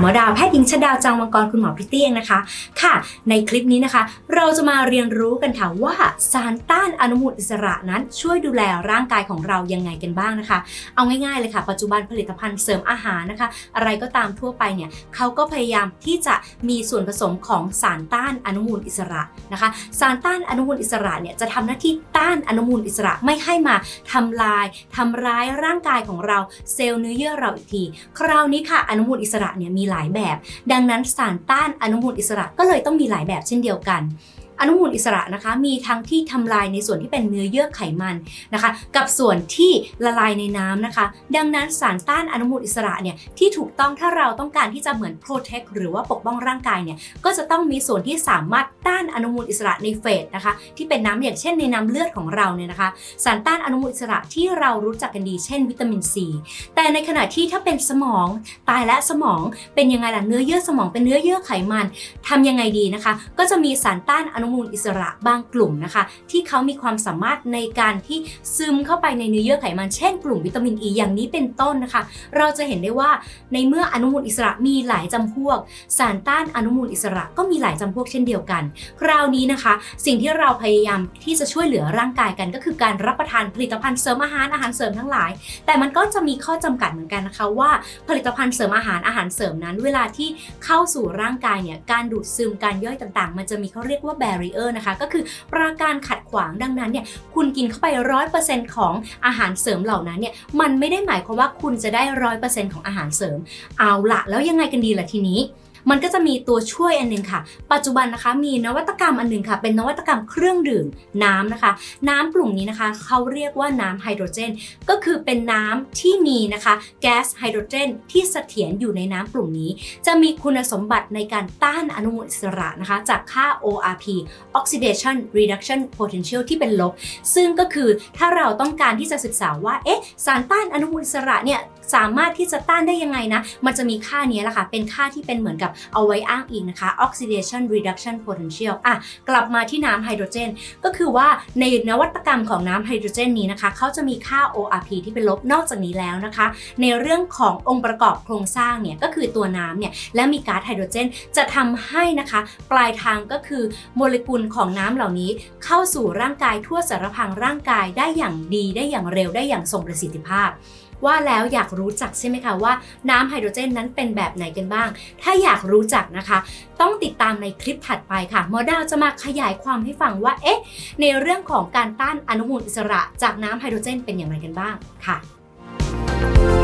หมอดาวแพทย์หญิงชดาวจังมังกรคุณหมอพริตตี้เองนะคะ ค่ะ ในคลิปนี้นะคะ เราจะมาเรียนรู้กันค่ะว่าสารต้านอนุมูลอิสระนั้นช่วยดูแลร่างกายของเรายังไงกันบ้างนะคะ เอาง่ายๆเลยค่ะ ปัจจุบันผลิตภัณฑ์เสริมอาหารนะคะ อะไรก็ตามทั่วไปเนี่ยเขาก็พยายามที่จะมีส่วนผสมของสารต้านอนุมูลอิสระนะคะ สารต้านอนุมูลอิสระเนี่ยจะทำหน้าที่ต้านอนุมูลอิสระไม่ให้มาทำลายทำร้ายร่างกายของเราเซลล์เนื้อเยื่อเราอีกที คราวนี้ค่ะอนุมูลอิสระเนี่ยมีหลายแบบ ดังนั้นสารต้านอนุมูลอิสระก็เลยต้องมีหลายแบบเช่นเดียวกัน อนุมูลอิสระนะคะ มีทั้งที่ทำลายในส่วนที่เป็นเนื้อเยื่อไขมันนะคะ กับส่วนที่ละลายในน้ำนะคะ ดังนั้นสารต้านอนุมูลอิสระเนี่ยที่ถูกต้องถ้าเราต้องการที่จะเหมือน protect หรือว่าปกป้องร่างกายเนี่ยก็จะต้องมีส่วนที่สามารถต้านอนุมูลอิสระในเฟสนะคะ ที่เป็นน้ำอย่างเช่นในน้ำเลือดของเราเนี่ยนะคะ สารต้านอนุมูลอิสระที่เรารู้จักกันดีเช่น วิตามินซีแต่ในขณะที่ถ้าเป็นสมองตายและสมองเป็นยังไงล่ะเนื้อเยื่อสมองเป็นเนื้อเยื่อไขมันทำยังไงดีนะคะ ก็จะมีสารต้านอนุอมูลอิสระบางกลุ่มนะคะ ที่เขามีความสามารถในการที่ซึมเข้าไปในเนื้อเยื่อไขมันเช่นกลุ่มวิตามินอ e ีอย่างนี้เป็นต้นนะคะ เราจะเห็นได้ว่าในเมื่ออนุมูลอิสระมีหลายจำพวก สารต้านอนุมูลอิสระก็มีหลายจำพวกเช่นเดียวกัน คราวนี้นะคะ สิ่งที่เราพยายามที่จะช่วยเหลือร่างกายกัน ก็คือการรับประทานผลิตภัณฑ์เสริมอาหารอาหารเสริมทั้งหลาย แต่มันก็จะมีข้อจำกัดเหมือนกันนะคะว่าผลิตภัณฑ์เสริมอาหารอาหารเสริมนั้น เวลาที่เข้าสู่ร่างกายเนี่ยการดูดซึมการย่อยต่างๆ มันจะมีเขาเรียกว่าแบ barrier นะคะ ก็คือปราการขัดขวางดังนั้นเนี่ยคุณกินเข้าไปร้อยเปอร์เซ็นต์ของอาหารเสริมเหล่านั้นเนี่ยมันไม่ได้หมายความว่าคุณจะได้ร้อยเปอร์เซ็นต์ของอาหารเสริม เอาละแล้วยังไงกันดีล่ะทีนี้ มันก็จะมีตัวช่วยอันหนึ่งค่ะ ปัจจุบันนะคะมีนวัตกรรมอันหนึ่งค่ะ เป็นนวัตกรรมเครื่องดื่มน้ำนะคะ น้ำกลุ่มนี้นะคะเขาเรียกว่าน้ำไฮโดรเจน ก็คือเป็นน้ำที่มีนะคะ แก๊สไฮโดรเจน ที่เสถียรอยู่ในน้ำกลุ่มนี้ จะมีคุณสมบัติในการต้านอนุมูลอิสระนะคะ จากค่า ORP Oxidation Reduction Potential ที่เป็นลบ ซึ่งก็คือถ้าเราต้องการที่จะศึกษาว่าเอ๊ะสารต้านอนุมูลอิสระเนี่ยสามารถที่จะต้านได้ยังไงนะ มันจะมีค่านี้แหละค่ะ เป็นค่าที่เป็นเหมือนกับเอาไว้อ้างอิงนะคะ Oxidation Reduction Potential อะกลับมาที่น้ำไฮโดรเจน ก็คือว่าในนวัตกรรมของน้ำไฮโดรเจนนี้นะคะเขาจะมีค่า ORP ที่เป็นลบนอกจากนี้แล้วนะคะ ในเรื่องขององค์ประกอบโครงสร้างเนี่ยก็คือตัวน้ำเนี่ยและมีก๊าซไฮโดรเจน จะทำให้นะคะ ปลายทางก็คือโมเลกุลของน้ำเหล่านี้ เข้าสู่ร่างกายทั่วสารพังร่างกายได้อย่างดีได้อย่างเร็วได้อย่างทรงประสิทธิภาพ ว่าแล้วอยากรู้จักใช่ไหมคะว่าน้ำไฮโดรเจนนั้นเป็นแบบไหนกันบ้าง ถ้าอยากรู้จักนะคะ ต้องติดตามในคลิปถัดไปค่ะหมอดาวจะมาขยายความให้ฟังว่าเอ๊ะในเรื่องของการต้านอนุมูลอิสระจากน้ำไฮโดรเจนเป็นอย่างไรกันบ้างค่ะ